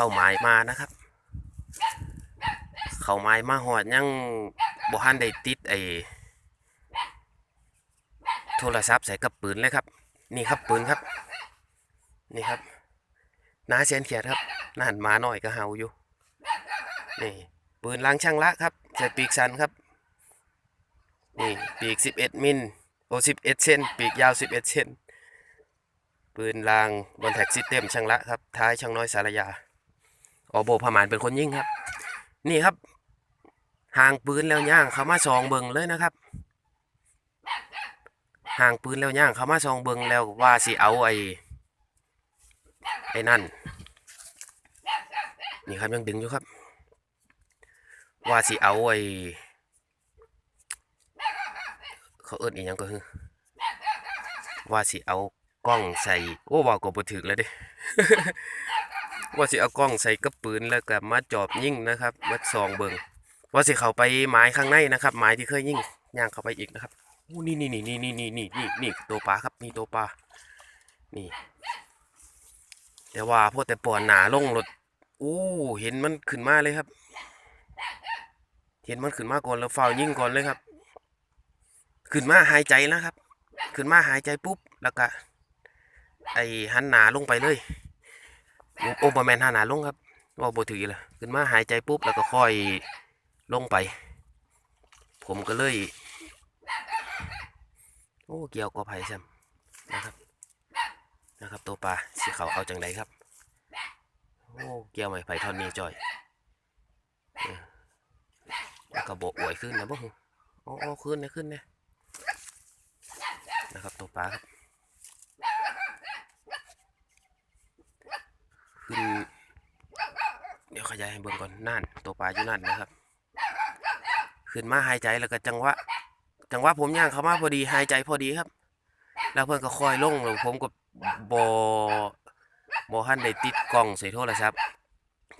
เข้าหมายมานะครับ เข้าหมายมาหอดยังบ่ทันได้ติดไอ้โทรศัพท์ใส่กับปืนเลยครับ นี่ครับปืนครับ นี่ครับน้าเซียนเขียดครับนั่นมาหน่อยก็เฮาอยู่นี่ปืนล้างช่างละครับใส่ปีกสันครับนี่ปีก 11 มิลโอ11เซนปีกยาว 11เซนปืนลางบนแท็กซิสเต็มช่างละครับ ท้ายช่างน้อยสารยา ออโบพมานเป็นคนยิงครับ นี่ครับห่างปืนแล้วย่างเขามาซองเบิงเลยนะครับห่างปืนแล้วย่างเขามาซองเบิงแล้วว่าสิเอาไอ้ไอ้นั่น นี่ครับยังดึงอยู่ครับ ว่าสิเอาไอ้เขาเอิ้นอีหยังก็คือว่าสิเอากล้องใส่โอ้ว่าก็บ่ถึกแล้วด้ ว่าสิเอากล้องใส่กับปืนแล้วก็มาจอบยิ่งนะครับมาส่องเบิงว่าสิเขาไปหมายข้างในนะครับหมายที่เคยยิงย่างเข้าไปอีกนะครับโอ้นี่นี่นี่นี่นี่นี่นี่นี่นี่ตัวปลาครับนี่ตัวปลานี่ แต่ว่าพวกแต่ปอนหนาลงรถโอ้เห็นมันขึ้นมาเลยครับ เห็นมันขึ้นมาก่อนแล้วฝ้าวยิ่งก่อนเลยครับ ขึ้นมาหายใจแล้วครับ ขึ้นมาหายใจปุ๊บแล้วก็ไอหันหนาลงไปเลย โอ้บอแมนหันหนาลงครับว่าบถือละขึ้นมาหายใจปุ๊บแล้วก็ค่อยลงไป ผมก็เลย โอ้เกี่ยวกับไผ่แซมนะครับนะครับ ตัวปลาสีขาวเอาจังไดครับ โอ้เกี่ยวไม้ไผ่ทอนนี้จอยแล้วก็โบกอวยขึ้นนะบ่ฮึอ้โอ้ขึ้นนะขึ้นนะนะครับตัวปลาครับ ขึ้นเดี๋ยวขยายให้เบิ่งก่อนนั่นตัวปลาอยู่นั่นนะครับ ขึ้นมาหายใจแล้วก็จังหวะจังหวะผมย่างเข้ามาพอดีหายใจพอดีครับ แล้วเพื่อนก็คอยลงแล้วผมก็บอบอหันได้ติดกล้องใส่โทรศัพท์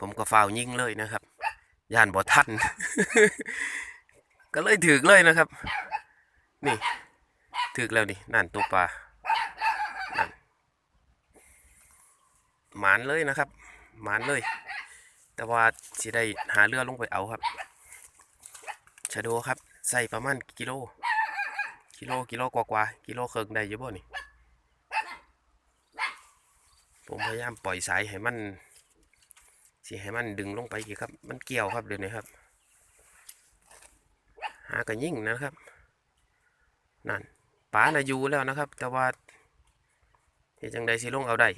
ผมก็ฟาวยิงเลยนะครับย่านบ่ทัน ก็เลยถึกเลยนะครับ นี่ถึกแล้วนี่นั่นตัวปลานั่น หมานเลยนะครับหมานเลย แต่ว่าสิได้หาเรือลงไปเอาครับชะโดครับใส่ประมาณกิโลกิโลกิโลกว่ากว่ากิโลเครึ่งได้อยู่บ่นี่ผมพยายามปล่อยสายให้มันสิให้มันดึงลงไปอีกครับ มันเกี่ยวครับเดี๋ยวนี้ครับ หากระยิ่งนะครับนั่นปลาน่ะอยู่แล้วนะครับ แต่ว่าเฮ็ดจังใดสิลงเอาได้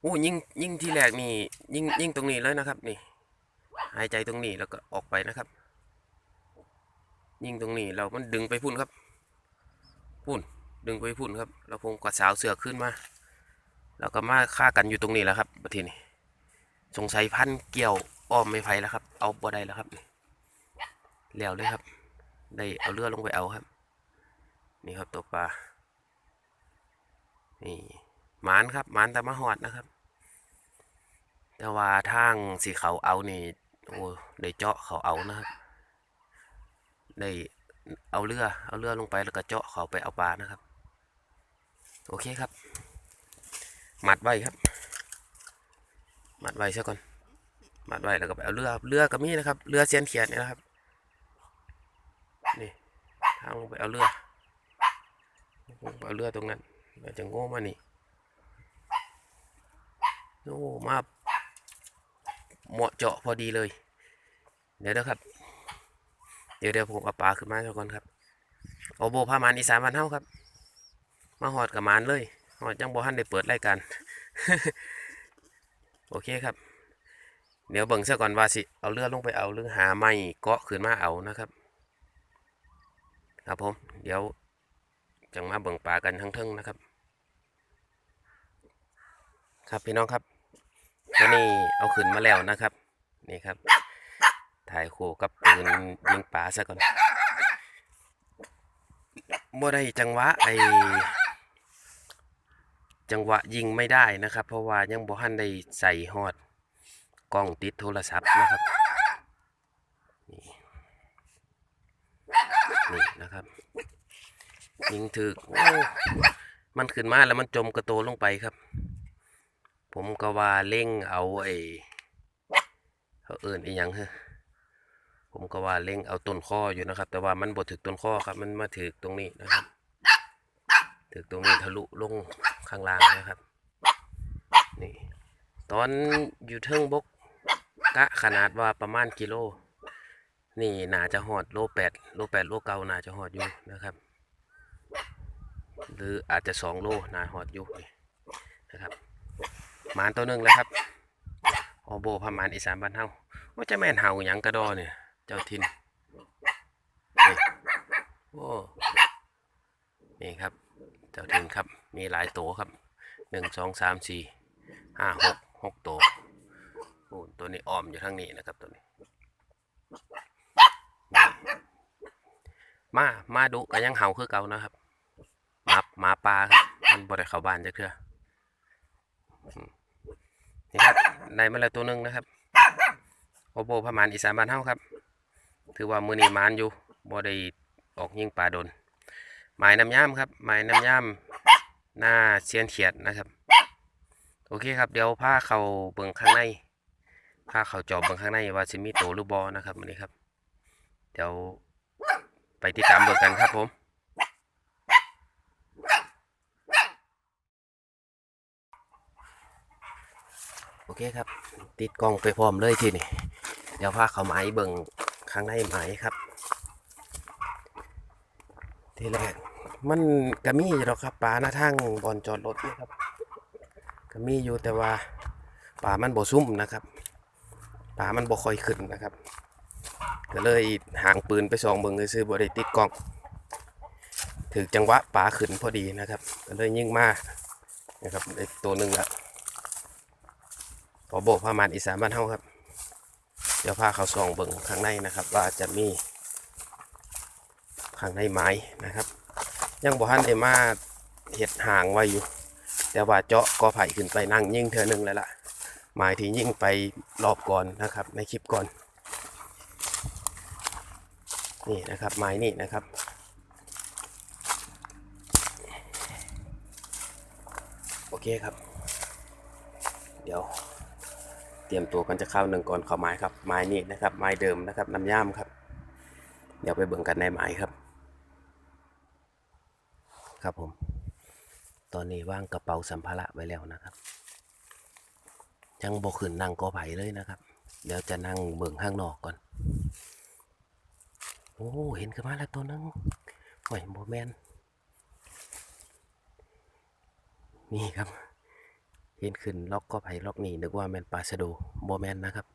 โอ้ยิ่งยิ่งที่แรกนี่ยิ่งยิ่งตรงนี้เลยนะครับ นี่ หายใจตรงนี้แล้วก็ออกไปนะครับ ยิ่งตรงนี้เรามันดึงไปพุ่นครับพุ่นดึงไปพุ่นครับแล้วผมก็สาวเสือขึ้นมาแล้วก็มาฆ่ากันอยู่ตรงนี้แล้วครับบัดทีนี้สงสัยพันเกี่ยวอ้อมไม่ไฟแล้วครับ เอาบ่ได้แล้วครับนี่แล้วเลยครับ ได้เอาเรือลงไปเอาครับ นี่ครับตัวปลานี่ หมานครับหมานแต่มาหอดนะครับ แต่ว่าทางสีเขาเอานี่โอ้ได้เจาะเขาเอานะครับได้เอาเรือเอาเรือลงไปแล้วก็เจาะเขาไปเอาปลานะครับ โอเคครับ มัดไว้ครับ มัดไว้ซะก่อนมัดไว้แล้วก็ไปเอาเรือเรือก็มีนะครับเรือเซียนเขียนนี่นะครับนี่ทางลงไปเอาเรือเอาเรือตรงนั้นเราจะโง่มานี่ โอ้มาเหมาะเจาะพอดีเลย เดี๋ยวนะครับ เดี๋ยวเดี๋ยวผมเอาปลาขึ้นมาก่อนครับเอาโบพามานอีสานวันเท่าครับ มาหอดกับมานเลยหอดจังบ่ทันได้เปิดรายการโอเคครับ เดี๋ยวเบิ่งซะก่อนว่าสิ เอาเรือลงไปเอาหรือหาไม้เกาะขึ้นมาเอานะครับ ครับผม เดี๋ยวจังมาเบิ่งปลากันทั้งเทิงนะครับ ครับพี่น้องครับ ตัวนี้เอาขึ้นมาแล้วนะครับ นี่ครับ ถ่ายคู่กับปืนยิงปลาซะก่อนบ่ได้จังหวะไอจังหวะยิงไม่ได้นะครับ เพราะว่ายังบ่ทันได้ใส่ฮอดกล้องติดโทรศัพท์นะครับนี่นี่นะครับ ยิงถึกมันขึ้นมาแล้วมันจมกระโตลงไปครับ ผมก็ว่าเล่งเอาไอ้เขาเอินอีหยังฮะผมก็ว่าเล่งเอาต้นข้ออยู่นะครับ แต่ว่ามันบดถึกต้นข้อครับ มันมาถึกตรงนี้นะครับ ถึกตรงนี้ทะลุลงข้างล่างนะครับ นี่ ตอนอยู่เทิงบกกะขนาดว่าประมาณกิโล นี่หนาจะหอดโลแปดโลแปดโลเก้าหนาจะหอดอยู่นะครับ หรืออาจจะสองโลหนาหอดอยู่นะครับ หมานตัวหนึ่งแล้วครับออโบพมานอีสานบ้านเฮาว่าจะแม่นเฮาหยังกระดอเนี่ยเจ้าทินโอ้นี่ครับ เจ้าทินครับ มีหลายโตครับหนึ่งสองสามสี่ห้าหกหกโตโอ้ตัวนี้อ้อมอยู่ทางนี้นะครับตัวนี้ มามาดุก็ยังเห่าคือเก่านะครับหมาหมาป่าครับมันบ่ได้เข้าบ้านจักเทื่อ นี่ครับได้มาแล้วตัวหนึ่งนะครับโอโบพระมานอีสานบ้านเฮาครับ ถือว่ามือนีมานอยู่บ่ได้ออกยิงปลาดนหมายน้ำย่ามครับหมายน้ำย่ามหน้าเซียนเขียดนะครับ โอเคครับ เดี๋ยวพาเข้าเบิ่งข้างในพาเข้าจอบเบิ่งข้างในว่าสิมีโตหรือบ่นะครับมื้อนี้ครับ เดี๋ยวไปติดตามเบิกกันครับผม โอเคครับ ติดกล้องไปพร้อมเลยทีนี่เดี๋ยวพาเขาไม้เบิ่งข้างในไม้ครับ ทีแรกมันก็มีอยู่หรอกครับป่าหน้าทางบอนจอดรถนี่ครับก็มีอยู่แต่ว่าป่ามันบ่ซุ่มนะครับป่ามันบ่ค่อยขึ้นนะครับ ก็เลยห่างปืนไปสองเบิ่งเลยซื้อบ่ได้ติดกล้องถึงจังหวะป่าขึ้นพอดีนะครับ ก็เลยยิ่งมากนะครับตัวหนึ่งละ ขอโบกพามานอีสานบ้านเฮาครับ เดี๋ยวพาเขาส่องเบิ่งข้างในนะครับ ว่าจะมีข้างในไม้นะครับ ยังบ่ทันได้มาเห็ดห่างไว้อยู่ แต่ว่าเจาะกอไผ่ขึ้นไปนั่งยิ่งเธอหนึ่งแล้วล่ะหมายที่ยิ่งไปรอบก่อนนะครับ ในคลิปก่อน นี่นะครับไม้นี่นะครับโอเคครับ เดี๋ยว เตรียมตัวกันจะเข้าหนึ่งก่อนข้าไม้ครับไม้นี่นะครับไม้เดิมนะครับน้ำย่ามครับ เดี๋ยวไปเบิ่งกันในไม้ครับ ครับผม ตอนนี้ว่างกระเป๋าสัมภาระไว้แล้วนะครับ ยังบกขึ้นนั่งกอไผ่เลยนะครับ เดี๋ยวจะนั่งเบิ่งข้างนอกก่อน โอ้เห็นขึ้นมาแล้วตัวนึงโอ้ยโบแมนนี่ครับ เห็นขึ้นล็อกก็ไผ่ล็อกนี่นึกว่าแมนปลาสะโดโบแมนนะครับ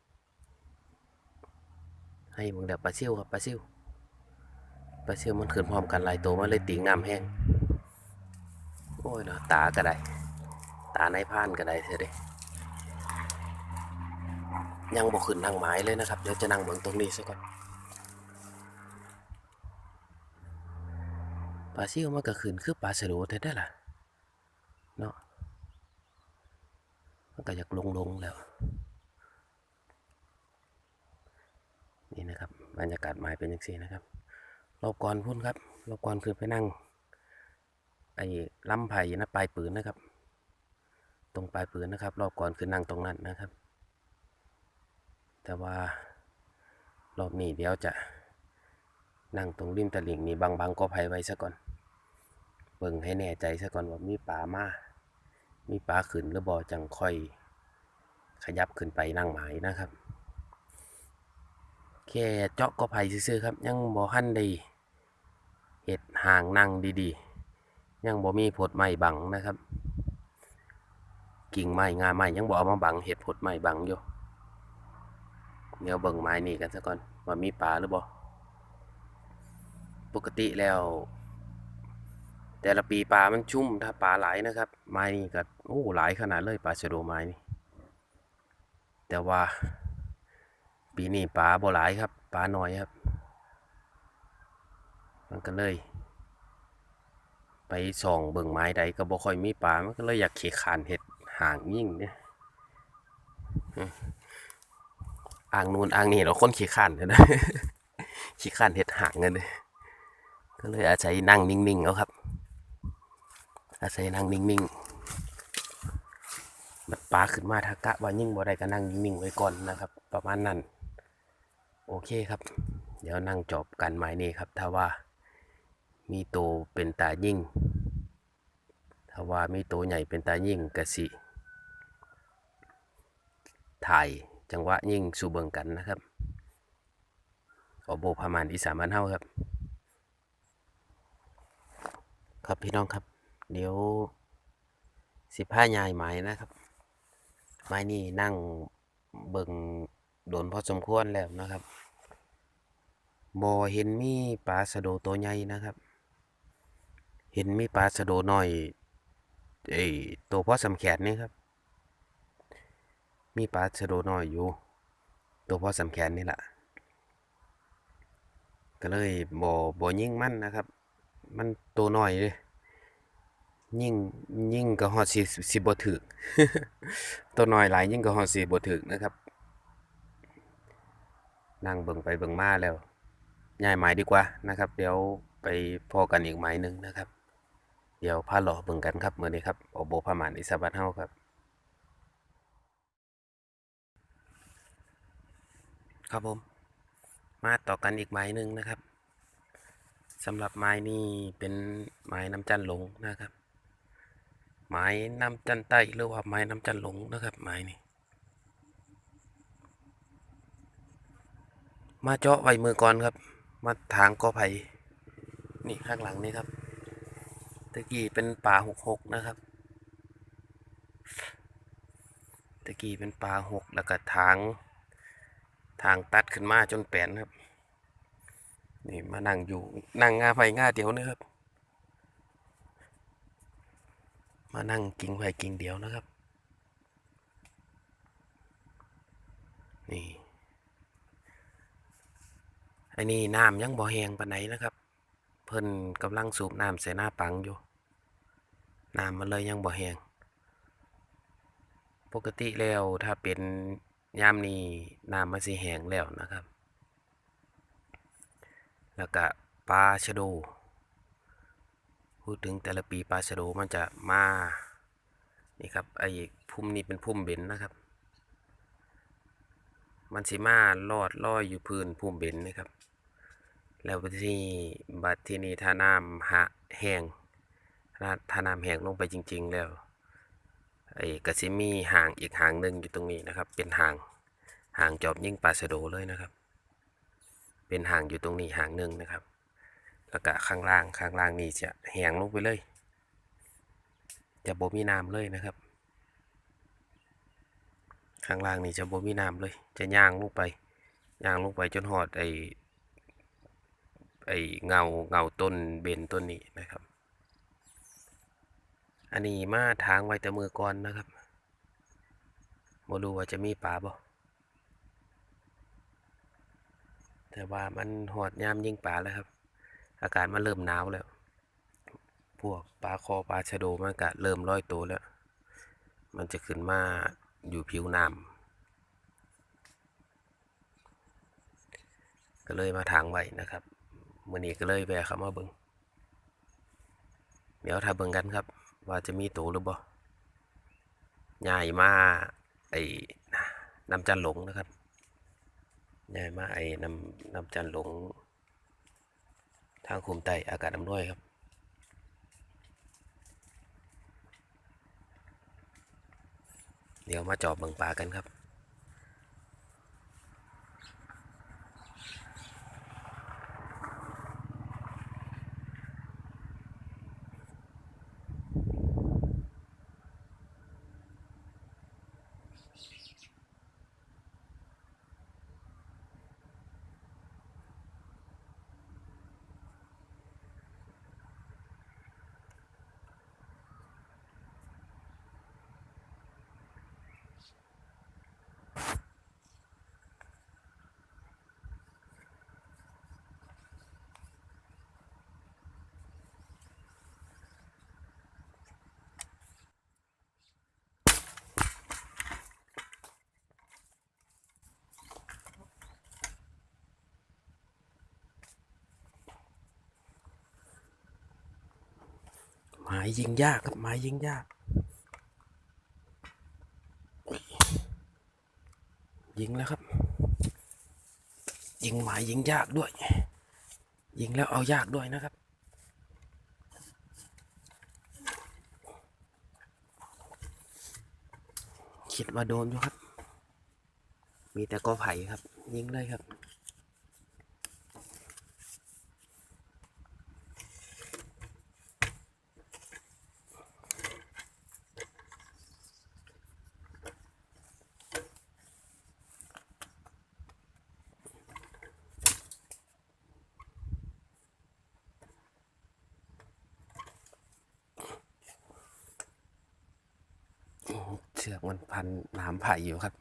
ให้มึงเดี๋ยวปลาซิวครับปลาซิวปลาซิวมันขึ้นพร้อมกันหลายตัวมันเลยตีงามแห้งโอ้ยเนาะตาก็ได้ ตาในพานก็ได้เสียเด้ยังบอกขึ้นนั่งไม้เลยนะครับ เดี๋ยวจะนั่งเบิ่งตรงนี้ซะก่อนปลาซิวมันก็ขึ้นคือปลาสะโดแท้ได้อล่ะเนาะ มันก็อยากลงลงๆแล้ว นี่นะครับบรรยากาศไม้เป็นอย่างนี้นะครับรอบก่อนพุ่นครับรอบก่อนคือไปนั่ง ไอ้ลำไผ่นะปลายปืนนะครับ ตรงปลายปืนนะครับ รอบก่อนคือนั่งตรงนั้นนะครับ แต่ว่ารอบนี้เดี๋ยวจะนั่งตรงริมตลิ่งนี่บางๆก็ไผไว้ซะก่อนเบิ่งให้แน่ใจซะก่อนว่ามีปลามา มีปลาขึ้นหรือบ่จังค่อยขยับขึ้นไปนั่งหมายนะครับ แค่เจาะก็ไผ่ซื่อๆครับ ยังบ่ทันด้เห็ดห่างนั่งดีๆ ยังบ่มีผดไม้บังนะครับ กิ่งไม้งาไม้ยังบ่เอามาบังเห็ดผดไม้บังอยู่เดี๋ยวเบิ่งไม้นี่กันซะก่อนว่ามีปลาหรือบ่ปกติแล้ว แต่ละปีปลามันชุ่มถ้าปลาหลายนะครับ ไม้นี่ก็โอ้หลายขนาดเลยปลาชะโดไม้นี่แต่ว่า ปีนี้ปลาบ่หลายครับปลาน้อยครับ มันก็เลย ไปส่องเบิ่งไม้ใดก็บ่ค่อยมีปลามันก็เลยอยากเขขานเห็ดห่างยิ่งเนี่ยอ่างนูนอ่างนี่เราคนขี้ขานเลยนะขี้ขานเห็ดห่างกันเลยก็เลยอาศัยนั่งนิ่งๆเอาครับ อาศัยนั่งนิ่งๆบัดปลาขึ้นมาถ้ากะว่ายิ่งบ่ได้ก็นั่งนิ่งๆไว้ก่อนนะครับ ประมาณนั้น โอเคครับ เดี๋ยวนั่งจบกันไม้นี้ครับ ถ้าว่ามีโตวเป็นตายิ่ง ถ้าว่ามีโตวใหญ่เป็นตายิ่งกะสิถ่ายจังหวะยิ่งสู่เบิงกันนะครับอโบพามานอีสานบ้านเฮาครับ ครับพี่น้องครับ เดี๋ยวสิผ้ายายไม้นะครับ ไม้นี่นั่งเบิงโดนพอสมควรแล้วนะครับบอเห็นมีปลาสะโดตัวใหญ่นะครับ เห็นมีปลาสะโดหน้อยไอ้ตัวพ่อสำแขนนี่ครับ มีปลาชะโดหน้อยอยู่ ตัวพ่อสำแขนนี่แหละก็เลยบ่บ่ยิ่งมันนะครับ มันตัวน้อยเลย ยิ่งยิ่งก็ฮอดสิสิบ่ถึกตัวน้อยหลายยิ่งก็ฮอดสิบ่ถึกนะครับ นั่งเบิ่งไปเบิ่งมาแล้วย้ายหมายดีกว่านะครับ เดี๋ยวไปพอกันอีกหมายหนึงนะครับ เดี๋ยวพาหล่อเบิ่งกันครับมื้อนี้ครับโอโบพามานอิสระบัดเฮาครับ ครับผม มาต่อกันอีกไม้หนึ่งนะครับสำหรับไม้นี้เป็นไม้น้ำจันหลงนะครับ ไม้น้ำจันใต้หรือว่าไม้น้ำจันหลงนะครับไม้นี้มาเจาะไว้มือก่อนครับ มาทางกอไผ่นี่ข้างหลังนี่ครับตะกี้เป็นป่าหกหกนะครับตะกี้เป็นป่าหกแล้วก็ทางทางตัดขึ้นมาจนแปนครับ นี่มานั่งอยู่นั่งงาไผ่งาเดียวนะครับ มานั่งกิ่งไผ่กิ่งเดียวนะครับ นี่อันนี้น้ำยังบ่แหงปานไหนนะครับ เพิ่นกำลังสูบน้ำใส่หน้าปังอยู่น้ำมันเลยยังบ่แหงปกติแล้วถ้าเป็นยามนี้น้ำมันสิแหงแล้วนะครับ แล้วก็ปลาชะโด พูดถึงแต่ละปีปลาชะโดมันจะมานี่ครับไอ้พุ่มนี้เป็นพุ่มเบนนะครับ มันสิมาลอดลอยอยู่พื้นพุ่มเบนนะครับ แล้วที่บัดที่นี่ถ้าน้ำหะแห้งถ้าถ้าน้ำแห้งลงไปจริง ๆ แล้วไอ้กระซิมีห่างอีกห่างหนึ่งอยู่ตรงนี้นะครับ เป็นห่างห่างจอบยิ่งปลาสโดเลยนะครับ เป็นห่างอยู่ตรงนี้ห่างหนึ่งนะครับ แล้วก็ข้างล่างข้างล่างนี่จะแหงลงไปเลย จะบ่มีน้ำเลยนะครับ ข้างล่างนี่จะบ่มีน้ำเลย จะย่างลงไปย่างลงไปจนหอดไอ้ไอ้เงาเงาต้นเบนต้นนี้นะครับ อันนี้มาทางไว้แต่มือก่อนนะครับบ่รู้ว่าจะมีปลาบ่แต่ว่ามันหอดยามยิงปลาแล้วครับ อากาศมันเริ่มหนาวแล้ว พวกปลาคอปลาชะโดมันก็เริ่มลอยตัวแล้ว มันจะขึ้นมาอยู่ผิวน้ำก็เลยมาทางไว้นะครับมื้อนี้ก็เลยแวะเข้ามาเบิงเดี๋ยวถ้าเบิงกันครับ ว่าจะมีตัวหรือบ่ใหญ่มาไอ้น้ำจันหลงนะครับใหญ่มาไอ้น้ำน้ำจันหลง ทางคุมไตอากาศอำนวยครับ เดี๋ยวมาจอบเบิ่งปลากันครับ ยยิงยากครับหมายยิงยาก ยิงแล้วครับ ยิงหมายยิงยากด้วย ยิงแล้วเอายากด้วยนะครับคิดว่าโดนอยู่ครับ มีแต่กอไผ่ครับ ยิงเลยครับ เชือกมันพั ผ่อยู่ครับ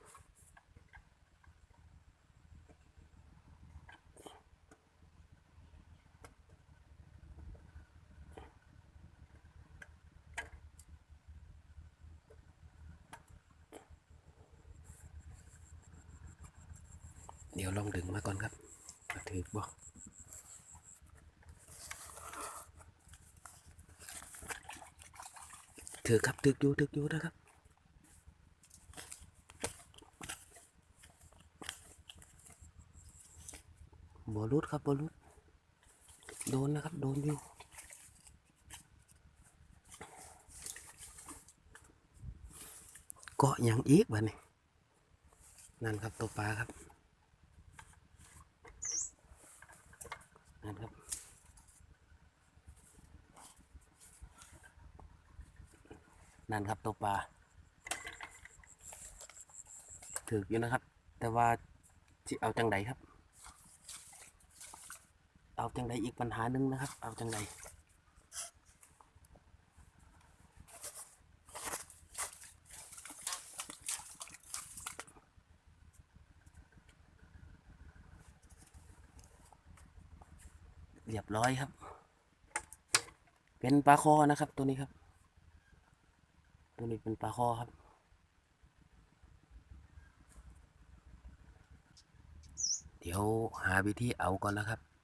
เดี๋ยวลองดึงมาก่อนครับมาถือบ่ถือครับ ถืออยู่ถืออยู่นะครับ บอลุดครับบอลุดโดนนะครับ โดนอยู่เกาะอย่างอีกบ้านี่นั่นครับตัวปลาครับนั่นครับนั่นครับตัวปลาถืออยู่นะครับ แต่ว่าจะเอาจังใดครับ เอาจังใดอีกปัญหาหนึ่งนะครับ เอาจังใดเรียบร้อยครับ เป็นปลาคอนะครับ ตัวนี้ครับ ตัวนี้เป็นปลาคอครับเดี๋ยวหาวิธีเอาก่อนนะครับ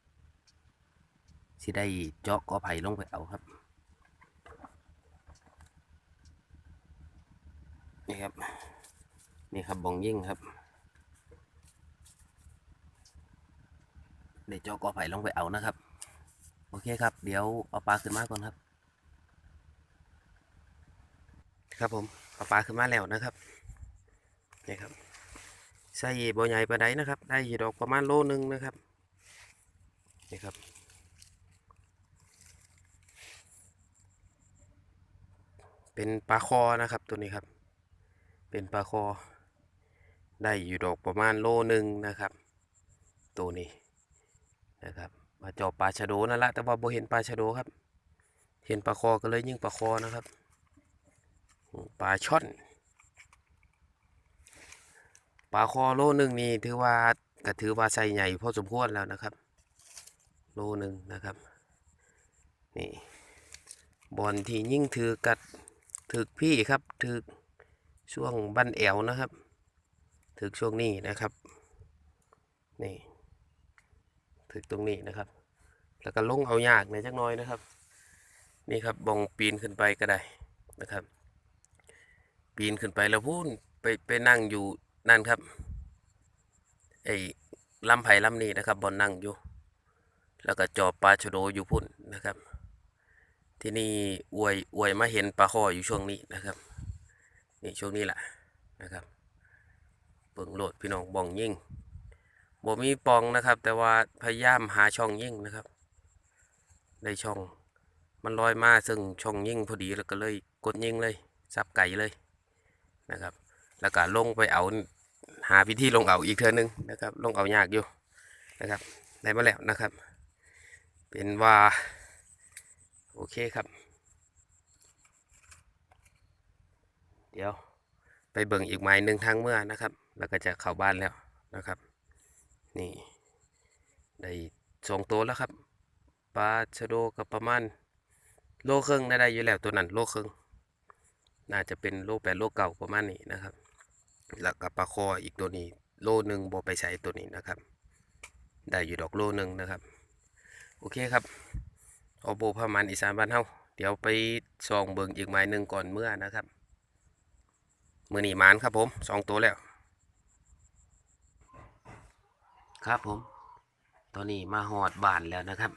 สิได้เจาะกอไผ่ลงไปเอาครับ นี่ครับ นี่ครับบองยิ่งครับ ได้เจาะกอไผ่ลงไปเอานะครับ โอเคครับ เดี๋ยวเอาปลาขึ้นมาก่อนครับ ครับผม เอาปลาขึ้นมาแล้วนะครับ นี่ครับใส่บ่อใหญ่ปลาไดนะครับ ได้ดอกประมาณโลนึงนะครับ นี่ครับ เป็นปลาคอนะครับตัวนี้ครับ เป็นปลาคอ ได้อยู่ดอกประมาณโลหนึ่งนะครับ ตัวนี้นะครับ มาจอบปลาชะโดนั่นละแต่ว่าโบเห็นปลาชะโดครับ เห็นปลาคอก็เลยยิ่งปลาคอนะครับปลาช่อนปลาคอโลหนึ่งนี่ถือว่าก็ถือว่าไซส์ใหญ่พอสมควรแล้วนะครับ โลหนึ่งนะครับ นี่บอลที่ยิ่งถือกัด ถึกพี่ครับถึกช่วงบันแอวนะครับ ถึกช่วงนี้นะครับ นี่ ถึกตรงนี้นะครับ แล้วก็ลงเอายากในจักน้อยนะครับ นี่ครับบองปีนขึ้นไปก็ได้นะครับ ปีนขึ้นไปแล้วพูนไปไปนั่งอยู่นั่นครับไอ้ลำไผ่ลำนี้นะครับบอนนั่งอยู่ แล้วก็จอบปลาชโดอยู่พุ่นนะครับ ที่นี่อวยอวยมาเห็นปลาคออยู่ช่วงนี้นะครับ นี่ช่วงนี้แหละนะครับเปิงโหลดพี่น้องบ่องยิ่งบ่มีปองนะครับ แต่ว่าพยายามหาช่องยิ่งนะครับ ได้ช่องมันลอยมาซึ่งช่องยิ่งพอดีแล้วก็เลยกดยิ่งเลยซับไก่เลยนะครับ แล้วก็ลงไปเอาหาพิธีลงเอาอีกเทือนึงนะครับ ลงเอายากอยู่นะครับได้มาแล้วนะครับ เป็นว่า โอเคครับ เดี๋ยวไปเบิ่งอีกไม้หนึ่งทางเมื่อนะครับ แล้วก็จะเข้าบ้านแล้วนะครับ นี่ได้สองตัวแล้วครับปลาชะโดกับประมาณโลครึ่งได้อยู่แล้วตัวนั้นโลครึ่งน่าจะเป็นโลแปดโลเก่าประมาณนี้นะครับ แล้วก็ปลาคออีกตัวนี้ โลหนึ่งบอไปใช้ตัวนี้นะครับ ได้อยู่ดอกโลหนึ่งนะครับ โอเคครับ ออโบพามันอีสานบ้านเฮาเดี๋ยวไปส่องเบิ่งอีกไม้หนึ่งก่อนเมื่อนะครับ มือหนีมานครับผมสองตัวแล้ว ครับผม ตอนนี้มาหอดบานแล้วนะครับ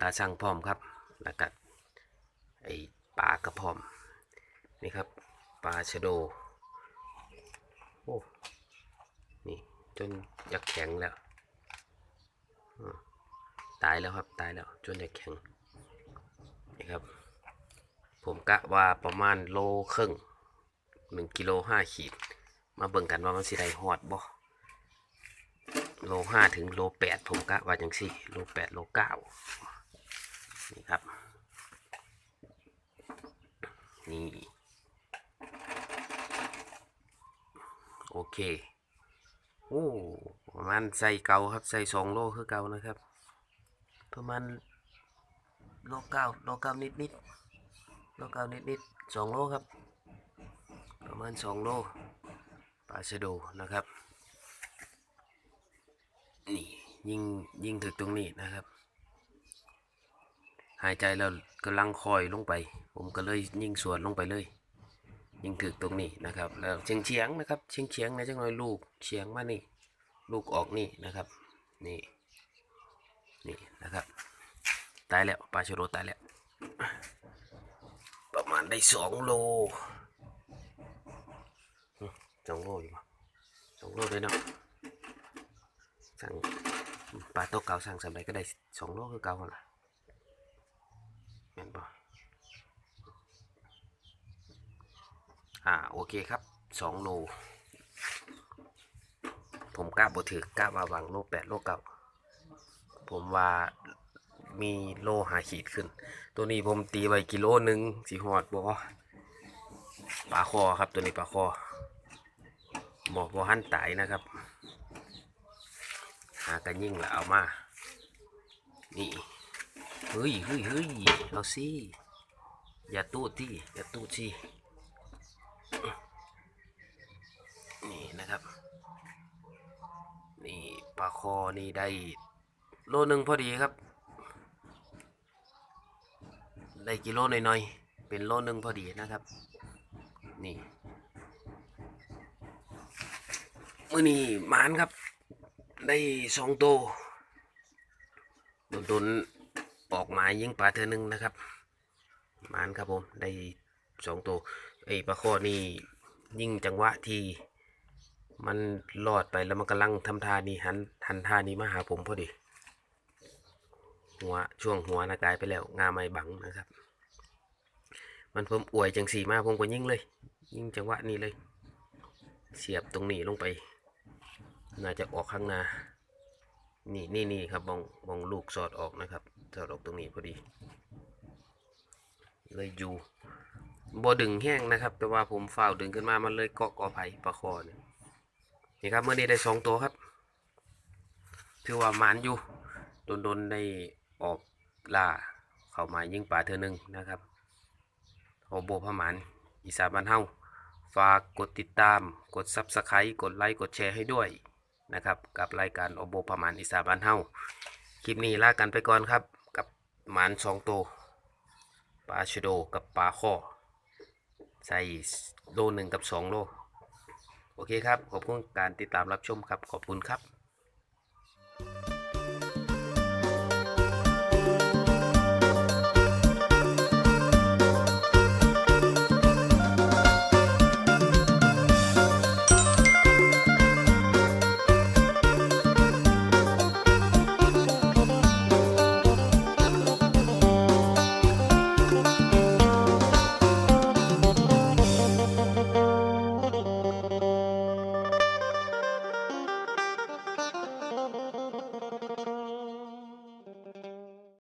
ตาช่างพร้อมครับแล้วก็ไอปลากระพร้อม นี่ครับปลาชะโดโอ้นี่จนอยากแข็งแล้วอืมายแล้วครับตายแล้วจนแข็งนี่ครับ ผมกะว่าประมาณโลครึ่งหนึ่งกิโลห้าขีด มาเบิ่งกันว่ามันสิได้หอดบ่โลห้าถึงโลแปดผมกะว่าจังสี่โลแปดโลเก้านี่ครับ นี่ โอเค โอ้ประมาณใส่เก่าครับ ใส่สองโลคือเก่านะครับ ประมาณโลเก้าโลเก้านิดนิดโลเก้านิดนิดสองโลครับ ประมาณสองโลปลาชะโดนะครับ นี่ยิงยิงถึงตรงนี้นะครับ หายใจแล้วกำลังคอยลงไป ผมก็เลยยิงสวนลงไปเลย ยิงถึกตรงนี้นะครับ แล้วเฉียงเฉียงนะครับเฉียงเฉียงนะจังหน่อยลูกเฉียงมานี่ ลูกออกนี่นะครับ นี่ นี่นะครับ ตายแล้วปลาชโดตายแล้ว ประมาณได้สองโลสองโลอยู่ปะสองโลเลยเนาะสั่งปลาโตเก่าสั่งสำไรก็ได้สองโลคือเก่าละเห็นปะอ่าโอเคครับสองโลผมกล้าบ่ถือกล้ามาวางโลแปดโลเก่า ผมว่ามีโลหาขีดขึ้น ตัวนี้ผมตีไว้กิโลหนึ่งสีหอดบ่ปลาคอครับตัวนี้ปลาคอบอกว่าหั่นตนะครับ หากันยิ่งล้วเอามา นี่เฮ้ยเฮ้ยเฮ้ยเอาสิอย่าตูดที่อย่าตูดสินี่นะครับ นี่ปลาคอนี่ได้ โลหนึ่งพอดีครับ ได้กิโลหน่อยๆ เป็นโลหนึ่งพอดีนะครับ นี่มือนี้หมานครับ ได้สองโตวโดนๆออกหมายยิงปลาเธอหนึ่งนะครับหมานครับผมได้สองโตวไอ้ปลาคอนี่ยิงจังหวะที่มันรอดไปแล้วมันกำลังทำท่านี้หันหันท่านี้มาหาผมพอดี หัวช่วงหัวนะกลายไปแล้ว งาไม่บังนะครับ มันผมอวยจังสีมากผมก็ยิ่งเลย ยิ่งจังหวะนี้เลย เสียบตรงนี้ลงไป น่าจะออกข้างหน้านี่นี่นี่ครับมองมองลูกสอดออกนะครับ สอดออกตรงนี้พอดี เลยอยู่บ่ดึงแห้งนะครับ แต่ว่าผมฝ้าดึงขึ้นมามันเลยเกาะกอไผ่ปลาคอเนี่ยนี่ครับเมื่อนี้ได้สองตัวครับ ถือว่าหมานอยู่โดนโดนๆได้ ออกล่าเข้ามายิงปลาเธอหนึ่งนะครับโอโบพหมานอีสานบ้านเฮาฝากกดติดตามกดซับสไครต์กดไลค์กดแชร์ให้ด้วยนะครับกับรายการโอโบพหมานอีสานบ้านเฮาคลิปนี้ลากันไปก่อนครับ กับหมานสองตัวปลาชโดกับปลาข้อ ใส่โลหนึ่งกับสองโล โอเคครับ ขอบคุณการติดตามรับชมครับ ขอบคุณครับ